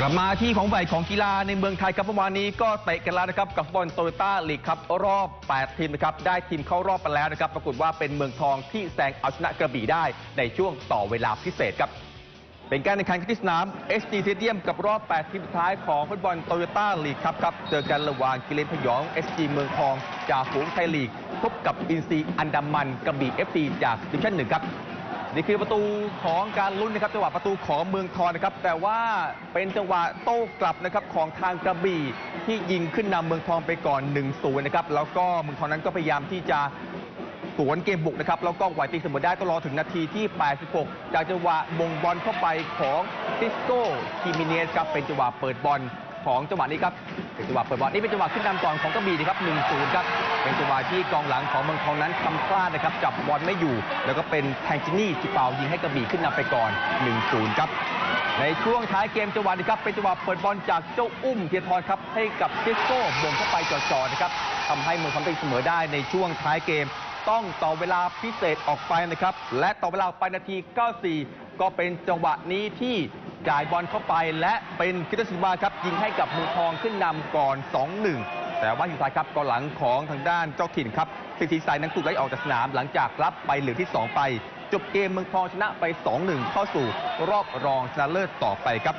กลับมาที่ของใหญ่ของกีฬาในเมืองไทยครับเมื่อวานนี้ก็เตะกันแล้วนะครับ กับบอลโตโยต้าลีกครับรอบ 8 ทีมนะครับ ได้ทีมเข้ารอบไปแล้วนะครับ ปรากฏว่าเป็นเมืองทองที่แซงเอาชนะกระบี่ได้ในช่วงต่อเวลาพิเศษครับ เป็นการแข่งขันที่สนาม SD Stadium กับรอบ 8 ทีมสุดท้ายของฟุตบอลโตโยต้าลีกครับครับเจอกันระหว่างกิเลนพยอง SG เมืองทองจากฝูงไทยลีก พบกับอินซีอันดามันกระบี่ FC จากดิวิชั่นหนึ่งครับ นี่คือประตูของการลุ้นนะครับจังหวะประตูของเมืองทองนะครับ แต่ว่าเป็นจังหวะโต้กลับนะครับของทางกระบี่ที่ยิงขึ้นนำเมืองทองไปก่อน1-0นะครับแล้วก็เมืองทองนั้นก็พยายามที่จะสวนเกมบุกนะครับแล้วก็ไหวตีเสมอได้ต้องรอถึงนาทีที่ 86 จากจังหวะมงบอลเข้าไปของซิสโก้คิมิเนสครับเป็นจังหวะเปิดบอล ของจังหวะนี้ครับเป็นจังหวะเปิดบอลนี่เป็นจังหวะขึ้นนำก่อนของกระบี่นะครับ1-0ครับเป็นจังหวะที่กองหลังของเมืองทองนั้นทำพลาดนะครับจับบอลไม่อยู่ แล้วก็เป็นแทงจินี่ที่เป่ายิงให้กระบี่ขึ้นนำไปก่อน 1-0 ครับในช่วงท้ายเกมจังหวะนี้ครับเป็นจังหวะเปิดบอลจากเจ้าอุ้มเทียทรครับให้กับซิสโก้บ่งเข้าไปจ่อๆนะครับทำให้เมืองทองตีเสมอได้ในช่วงท้ายเกม ต้องต่อเวลาพิเศษออกไปนะครับและต่อเวลาไปนาที 94 ก็เป็นจังหวะนี้ที่ จ่ายบอลเข้าไปและเป็นคิตซิบาครับยิงให้กับเมืองทองขึ้นนำก่อน 2-1 แต่ว่าอยู่ท้ายครับกองหลังของทางด้านเจ้าถิ่นครับสิทธิไซนั้นถูกไล่ออกจากสนามหลังจากรับใบเหลืองที่ 2 ไป จบเกมเมืองทองชนะไป 2-1 เข้าสู่รอบรองชนะเลิศต่อไปครับ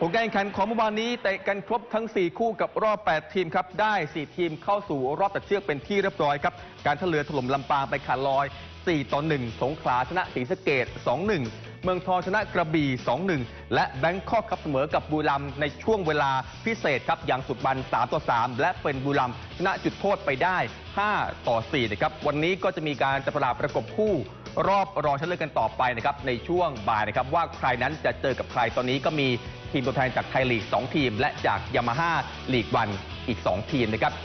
ผลการแข่งขันของเมื่อวานนี้เตะกันครบทั้ง 4 คู่กับรอบ 8 ทีมครับ ได้ 4 ทีมเข้าสู่รอบตัดเชือกเป็นที่เรียบร้อยครับ การทะเลือถล่มลำปางไปขาดลอย 4 ต่อ 1 สงขลาชนะศรีสะเกด2-1 เมืองทองชนะกระบี่ 2-1 และแบงคอกครับเสมอกับบุรีรัมย์ในช่วงเวลาพิเศษครับอย่างสุดบัน3ต่อ3และเป็นบุรีรัมย์ชนะจุดโทษไปได้ 5 ต่อ4นะครับวันนี้ก็จะมีการจับลาประกบคู่รอบรองชนะเลิศกันต่อไปนะครับในช่วงบ่ายนะครับว่าใครนั้นจะเจอกับใครตอนนี้ก็มีทีมตัวแทนจากไทยลีก 2 ทีม และจากยามาฮ่าลีกวันอีก 2 ทีมนะครับ